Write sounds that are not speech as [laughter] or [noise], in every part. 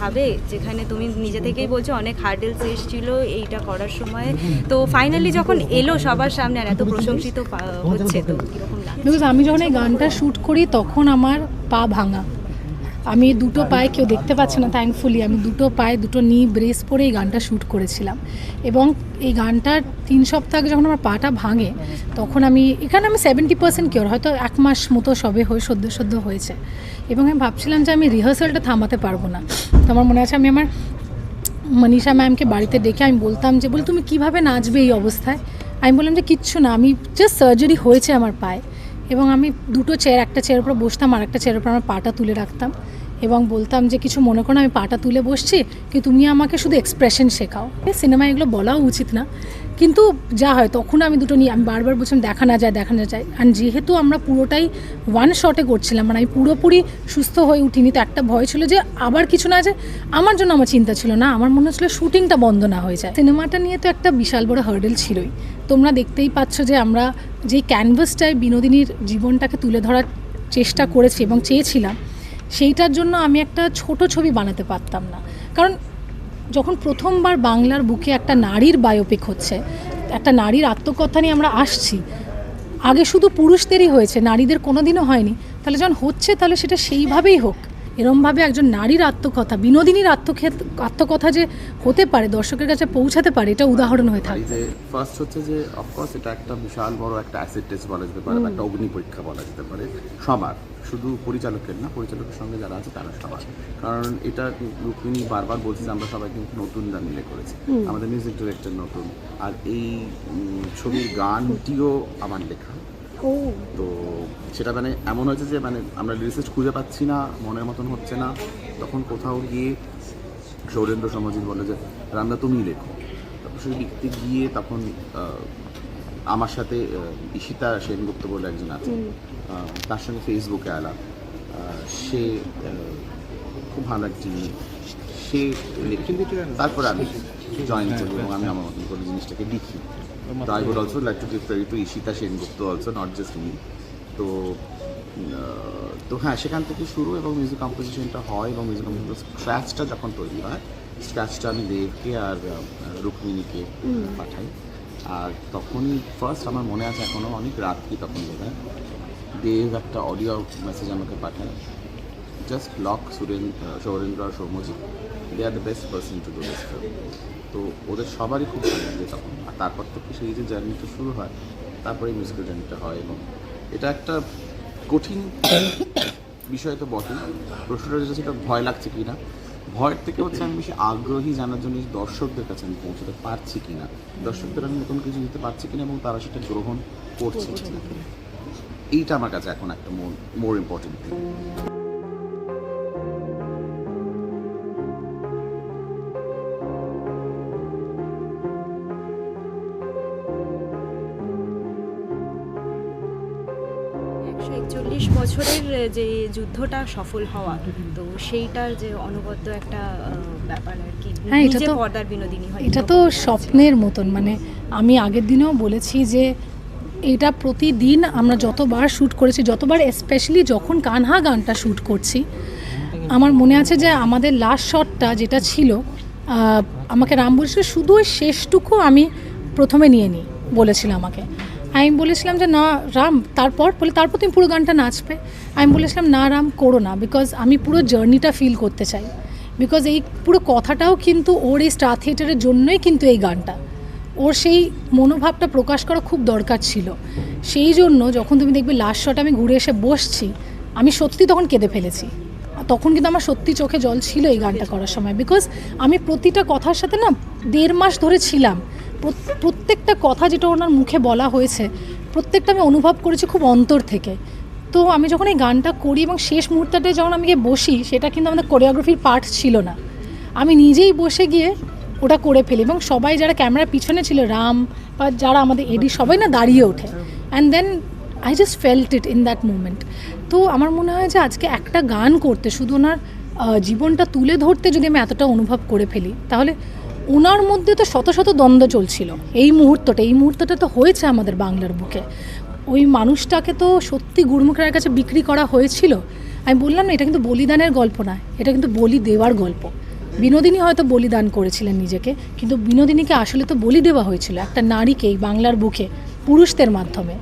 অন্যভাবে যেখানে তুমি নিজে থেকেই বলছো অনেক হার্ডেলস এসেছিল এইটা করার সময়। তো ফাইনালি যখন এলো সবার সামনে আর এত প্রশংসিত হচ্ছে তো আমি যখন এই গানটা শ্যুট করি, তখন আমার পা ভাঙা। আমি দুটো পায়ে কেউ দেখতে পাচ্ছে না থ্যাঙ্কফুলি আমি দুটো পায়ে, দুটো নি ব্রেস পরে এই গানটা শ্যুট করেছিলাম। এবং এই গানটার তিন সপ্তাহ আগে যখন আমার পাটা ভাঙে, তখন আমি, এখানে আমি সেভেন্টি পার্সেন্ট কিওর হয়তো এক মাস মতো সবে হয়ে, সদ্য সদ্য হয়েছে। এবং আমি ভাবছিলাম যে আমি রিহার্সালটা থামাতে পারব না। তো আমার মনে আছে আমি আমার মনীষা ম্যামকে বাড়িতে ডেকে আমি বলতাম যে, বল, তুমি কীভাবে নাচবে এই অবস্থায়? আমি বললাম যে, কিচ্ছু না, আমি জাস্ট সার্জারি হয়েছে আমার পায়ে। এবং আমি দুটো চেয়ার একটা চেয়ার উপরে বসতাম আর একটা চেয়ার উপরে আমার পাটা তুলে রাখতাম। এবং বলতাম যে কিছু মনে করো আমি পাটা তুলে বসছি, কি তুমি আমাকে শুধু এক্সপ্রেশন শেখাও। সিনেমায় এগুলো বলাও উচিত না। কিন্তু যা হয়, তখন আমি দুটো নিয়ে, আমি বারবার বলছিলাম, দেখা না যায়, দেখা না যায়। আর যেহেতু আমরা পুরোটাই ওয়ান শটে করছিলাম মানে আমি পুরোপুরি সুস্থ হয়ে উঠিনি, তো একটা ভয় ছিল যে আবার কিছু না যে আমার জন্য আমার চিন্তা ছিল না, আমার মনে হচ্ছিল শুটিংটা বন্ধ না হয়ে যায়। সিনেমাটা নিয়ে তো একটা বিশাল বড় হার্ডেল ছিলই। তোমরা দেখতেই পাচ্ছ যে আমরা যেই ক্যানভাসটায় বিনোদিনীর জীবনটাকে তুলে ধরার চেষ্টা করেছি এবং চেয়েছিলাম সেইটার জন্য আমি একটা ছোট ছবি বানাতে পারতাম না। কারণ যখন প্রথমবার বাংলার বুকে একটা নারীর বায়োপিক হচ্ছে একটা নারীর আত্মকথা নিয়ে আমরা আসছি আগে শুধু পুরুষদেরই হয়েছে নারীদের কোনোদিনও হয়নি। তাহলে যখন হচ্ছে তাহলে সেটা সেইভাবেই হোক। এরমভাবে একজন নারীর আত্মকথা বিনোদিনীর আত্মক্ষেত আত্মকথা যে হতে পারে দর্শকের কাছে পৌঁছাতে পারে এটা উদাহরণ হয়ে থাকবে ফার্স্ট হচ্ছে যে অফকোর্স এটা একটা বিশাল বড় একটা অ্যাসিড টেস্ট বলা যেতে পারে বা একটা অগ্নি পরীক্ষা বলা যেতে পারে সবার। শুধু পরিচালকের না পরিচালকের সঙ্গে যারা আছে তারা সবার কারণ এটা রুক্মিণী বারবার বলছে যে আমরা সবাই কিন্তু নতুন নতুনরা মিলে করেছি। আমাদের মিউজিক ডিরেক্টর নতুন। আর এই ছবির গানটিও আমার লেখা। তো সেটা মানে এমন হয়েছে যে মানে আমরা লিরিসিস্ট খুঁজে পাচ্ছি না মনের মতন হচ্ছে না। তখন কোথাও গিয়ে সৌরেন্দ্র সমাজিত বলে যে রান্না তুমি লেখো। তারপর সেই লিখতে গিয়ে তখন আমার সাথে ঈশিতা সেনগুপ্ত বলে একজন আছে। তার সঙ্গে ফেসবুকে আলাপ। সে খুব ভালো একটি মেয়ে। সে তারপর আমি জয়েন করি এবং আমি আমার মতন করে জিনিসটাকে লিখি। তো I would also like to give credit to Ishita Sengupta also not just me তো তো হ্যাঁ সেখান থেকে শুরু এবং মিউজিক কম্পোজিশনটা হয় এবং মিউজিক কম্পোজিশন স্ক্র্যাচটা যখন তৈরি হয় স্ক্র্যাচটা আমি দেবকে আর রুক্মিণীকে পাঠাই। আর তখন ফার্স্ট আমার মনে আছে এখনও অনেক রাত্রি তখন বোধ হয়। দেব একটা অডিও মেসেজ আমাকে পাঠায় জাস্ট লক সুরেন, সৌরেন্দ্র আর Soumyajit they are the best person to do this তো ওদের সবারই খুব ভালো লাগে তখন। আর তারপর থেকে সেই যে জার্নিটা শুরু হয় তারপরে মিউজিক্যাল জার্নিটা হয় এবং এটা একটা কঠিন [coughs] বিষয় তো বটে প্রশ্নটা যেটা সেটা ভয় লাগছে কি না ভয়ের থেকে হচ্ছে আমি বেশি আগ্রহী জানার জন্য দর্শকদের কাছে আমি পৌঁছতে পারছি কিনা। দর্শকদের আমি নতুন কিছু দিতে পারছি কিনা এবং তারা সেটা গ্রহণ করছে কিনা। এইটা আমার কাছে এখন একটা মোর মোর ইম্পর্টেন্ট থিং একচল্লিশ বছরের যে যুদ্ধটা সফল হওয়া তো সেইটার যে অনবদ্য একটা ব্যাপার আর কি। হ্যাঁ, এটা তো- পর্দার বিনোদিনী হয় এটা তো স্বপ্নের মতন। মানে আমি আগের দিনেও বলেছি যে এটা প্রতিদিন আমরা যতবার শ্যুট করেছি যতবার স্পেশালি যখন কানহা গানটা শ্যুট করছি আমার মনে আছে যে আমাদের লাস্ট শটটা যেটা ছিল আমাকে রাম বলেছিল শুধু ওই শেষটুকু আমি প্রথমে নিয়ে নিই বলেছিল আমাকে। আমি বলেছিলাম যে, না, রাম, তারপর বলে, তারপর তুমি পুরো গানটা নাচবে। আমি বলেছিলাম, না, রাম, করো না বিকজ আমি পুরো জার্নিটা ফিল করতে চাই। বিকজ এই পুরো কথাটাও কিন্তু ওর এই স্টার থিয়েটারের জন্যই কিন্তু এই গানটা। ওর সেই মনোভাবটা প্রকাশ করা খুব দরকার ছিল। সেই জন্য যখন তুমি দেখবে লাস্ট শট আমি ঘুরে এসে বসছি, আমি সত্যি তখন কেঁদে ফেলেছি। তখন কিন্তু আমার সত্যি চোখে জল ছিল এই গানটা করার সময়। বিকজ আমি প্রতিটা কথার সাথে না, দেড় মাস ধরে ছিলাম। প্রত্যেকটা কথা যেটা ওনার মুখে বলা হয়েছে, প্রত্যেকটা আমি অনুভব করেছি খুব অন্তর থেকে। তো আমি যখন এই গানটা করি এবং শেষ মুহূর্তটায় যখন আমি গিয়ে বসি, সেটা কিন্তু আমাদের কোরিওগ্রাফির পার্ট ছিল না। আমি নিজেই বসে গিয়ে ওটা করে ফেলি এবং সবাই যারা ক্যামেরার পিছনে ছিল, রাম বা যারা আমাদের এডি সবাই না দাঁড়িয়ে ওঠে। And then I just felt it in that moment তো আমার মনে হয় যে আজকে একটা গান করতে, শুধু ওনার জীবনটা তুলে ধরতে যদি আমি এতটা অনুভব করে ফেলি, তাহলে ওনার মধ্যে তো শত শত দ্বন্দ্ব চলছিল। এই মুহূর্তটা এই মুহূর্তটা তো হয়েছে আমাদের বাংলার বুকে। ওই মানুষটাকে তো সত্যি গুরুমুখ রায়ের কাছে বিক্রি করা হয়েছিল। আমি বললাম না, এটা কিন্তু বলিদানের গল্প না, এটা কিন্তু বলি দেওয়ার গল্প। বিনোদিনী হয়তো বলিদান করেছিলেন নিজেকে, কিন্তু বিনোদিনীকে আসলে তো বলি দেওয়া হয়েছিল একটা নারীকে এই বাংলার বুকে, পুরুষদের মাধ্যমে।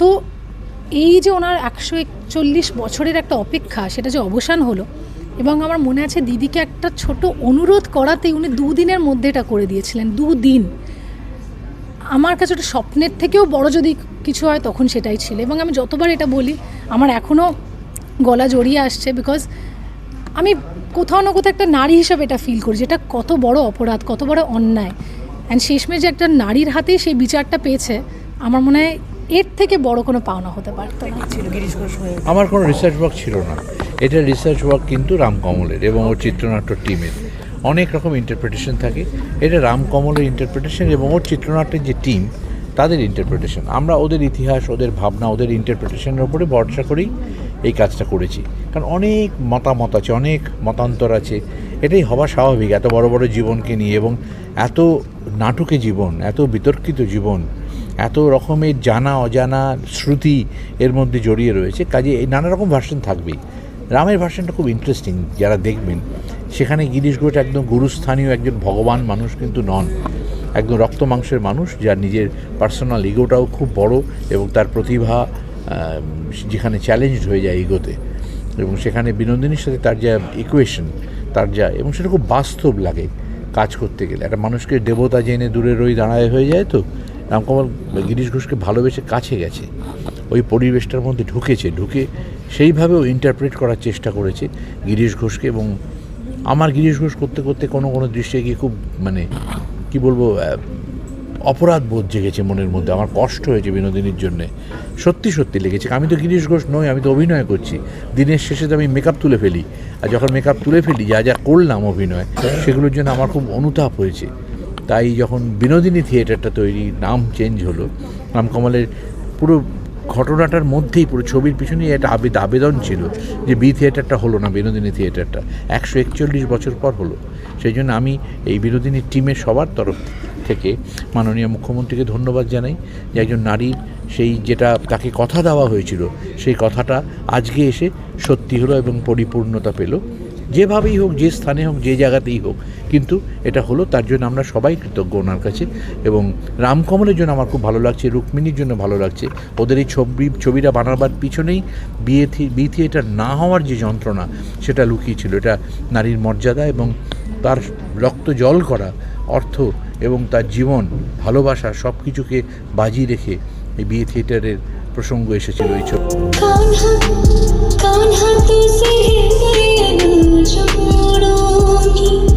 তো এই যে ওনার একশো একচল্লিশ বছরের একটা অপেক্ষা, সেটা যে অবসান হলো এবং আমার মনে আছে দিদিকে একটা ছোট অনুরোধ করাতেই উনি দুদিনের মধ্যে এটা করে দিয়েছিলেন, দুদিন। আমার কাছে ওটা স্বপ্নের থেকেও বড় যদি কিছু হয় তখন সেটাই ছিল এবং আমি যতবার এটা বলি, আমার এখনও গলা জড়িয়ে আসছে বিকজ আমি কোথাও না কোথাও একটা নারী হিসাবে এটা ফিল করি, যেটা কত বড় অপরাধ, কত বড় অন্যায়। অ্যান্ড শেষমেশ যে একটা নারীর হাতেই সেই বিচারটা পেয়েছে, আমার মনে হয় এর থেকে বড় কোনো পাওনা হতে পারতো না। আমার কোনো রিসার্চ ওয়ার্ক ছিল না। এটা রিসার্চ ওয়ার্ক কিন্তু রামকমলের এবং ওর চিত্রনাট্য টিমের অনেক রকম ইন্টারপ্রিটেশন থাকে। এটা রামকমলের ইন্টারপ্রিটেশন এবং ওর চিত্রনাট্যের যে টিম তাদের ইন্টারপ্রিটেশন আমরা ওদের ইতিহাস ওদের ভাবনা ওদের ইন্টারপ্রিটেশনের ওপরে ভরসা করেই এই কাজটা করেছি। কারণ অনেক মতামত আছে অনেক মতান্তর আছে। এটাই হওয়া স্বাভাবিক। এত বড় বড় জীবনকে নিয়ে এবং এত নাটকে জীবন এত বিতর্কিত জীবন এত রকমের জানা, অজানা শ্রুতি এর মধ্যে জড়িয়ে রয়েছে। কাজে এই নানা রকম ভার্সন থাকবেই। রামের ভার্সনটা খুব ইন্টারেস্টিং যারা দেখবেন। সেখানে গিরিশ ঘোষ একদম গুরুস্থানীয় একজন ভগবান মানুষ কিন্তু নন। একদম রক্ত মাংসের মানুষ, যার নিজের পার্সোনাল ইগোটাও খুব বড় এবং তার প্রতিভা যেখানে চ্যালেঞ্জড হয়ে যায় ইগোতে এবং সেখানে বিনোদিনীর সাথে তার যা ইকুয়েশন তার যা, এবং সেটা খুব বাস্তব লাগে কাজ করতে গেলে। একটা মানুষকে দেবতা জেনে দূরে রই দাঁড়ায় হয়ে যায় তো। রামকমল গিরিশ ঘোষকে ভালোবেসে কাছে গেছে। ওই পরিবেশটার মধ্যে ঢুকেছে, ঢুকে সেইভাবেও ইন্টারপ্রেট করার চেষ্টা করেছে গিরিশ ঘোষকে এবং আমার গিরিশ ঘোষ করতে করতে কোনো কোনো দৃশ্যে গিয়ে খুব মানে কি বলব অপরাধ বোধ জেগেছে মনের মধ্যে। আমার কষ্ট হয়েছে বিনোদিনীর জন্যে। সত্যি সত্যি লেগেছে। আমি তো গিরিশ ঘোষ নই, আমি তো অভিনয় করছি। দিনের শেষে তো আমি মেকআপ তুলে ফেলি। আর যখন মেকআপ তুলে ফেলি, যা যা করলাম অভিনয়, সেগুলোর জন্য আমার খুব অনুতাপ হয়েছে। তাই যখন বিনোদিনী থিয়েটারটা তৈরি, নাম চেঞ্জ হলো। রামকমলের পুরো ঘটনাটার মধ্যেই, পুরো ছবির পিছনেই একটা আবেদ, আবেদন ছিল যে বি থিয়েটারটা হলো না বিনোদিনী থিয়েটারটা। একশো একচল্লিশ বছর পর হলো। সেই জন্য আমি এই বিনোদিনী টিমের সবার তরফ থেকে মাননীয় মুখ্যমন্ত্রীকে ধন্যবাদ জানাই। যে একজন নারীর সেই যেটা তাকে কথা দেওয়া হয়েছিল, সেই কথাটা আজকে এসে সত্যি হলো এবং পরিপূর্ণতা পেল। যেভাবেই হোক, যে স্থানে হোক, যে জায়গাতেই হোক, কিন্তু এটা হলো তার জন্য আমরা সবাই কৃতজ্ঞ ওনার কাছে এবং রামকমলের জন্য আমার খুব ভালো লাগছে, রুক্মিণীর জন্য ভালো লাগছে। ওদের এই ছবি, ছবিটা বানাবার পিছনেই বিয়ে বি থিয়েটার না হওয়ার যে যন্ত্রণা, সেটা লুকিয়ে ছিল এটা নারীর মর্যাদা এবং তার রক্ত জল করা অর্থ এবং তার জীবন, ভালোবাসা সব কিছুকে বাজি রেখে এই বিয়ে থিয়েটারের প্রসঙ্গ এসেছিল এই ছবি। कान्हा तुझे नूर मोड़ोगी